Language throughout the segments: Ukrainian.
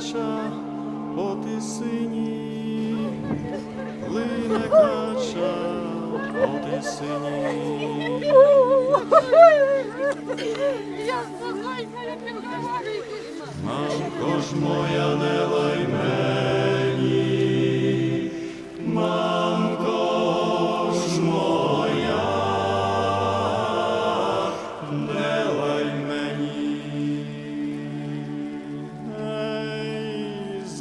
кача, по ти сині, лине кача, по ти сині. Мамко ж моя не лайме.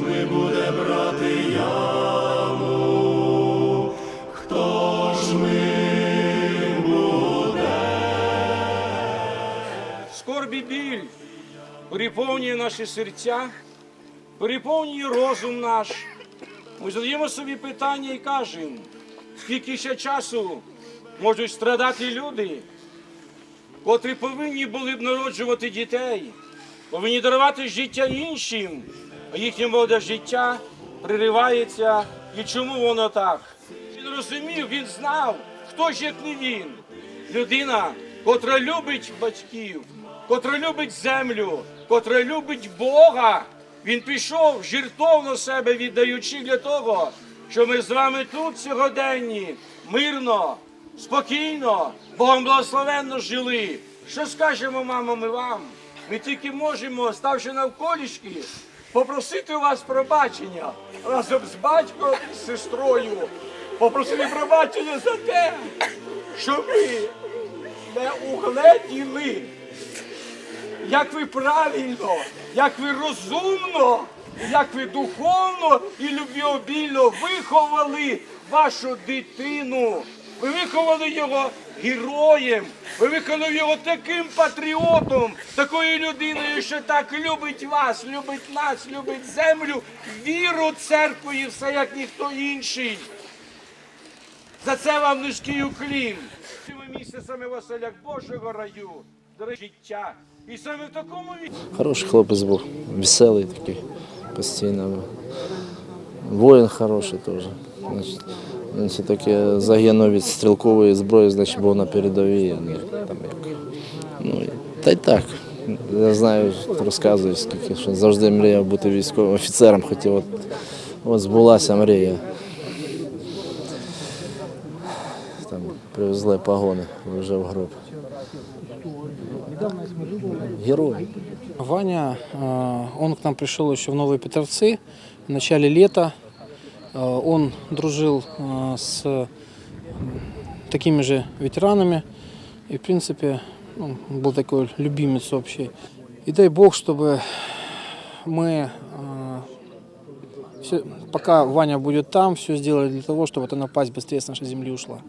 ми буде брати яму? Хто ж ми буде? Скорбі біль переповнює наші серця, переповнює розум наш. Ми задаємо собі питання і кажемо, скільки ще часу можуть страдати люди, котрі повинні були б народжувати дітей, повинні дарувати життя іншим, їхнє молоде життя приривається. І чому воно так? Він розумів, він знав, хто ж як не він. Людина, котра любить батьків, котра любить землю, котра любить Бога. Він пішов жертовно себе віддаючи для того, щоб ми з вами тут сьогоденні мирно, спокійно, Богом благословенно жили. Що скажемо, мамо, ми вам? Ми тільки можемо, ставши навколішки, попросити у вас пробачення разом з батьком і сестрою. Попросити пробачення за те, що ми не угледіли, як ви правильно, як ви розумно, як ви духовно і любвіобільно виховали вашу дитину. Ви виховали його героєм, ви виховали його таким патріотом, такою людиною, що так любить вас, любить нас, любить землю, віру, церкву і все, як ніхто інший. За це вам низький уклін. Ми місце саме в оселях Божого раю, дорогі життя. І саме в такому місці. Хороший хлопець був, веселий такий постійно Воїн хороший теж. Значить, він все таки загинув від стрілкової зброї, значить був на передовій. а не Там, як. Ну, і- та й так. Я знаю, розказую, скільки що завжди мріяв бути військовим офіцером, хотів от, от збулася мрія. Там привезли погони вже в гроб. Герой. Ваня, э, он к нам пришел еще в Новые Петровцы в начале лета. Э, Он дружил э, с такими же ветеранами и, в принципе, ну, был такой любимец общий. И дай Бог, чтобы мы, э, всё- пока Ваня будет там, все сделали для того, чтобы эта напасть быстрее с нашей земли ушла.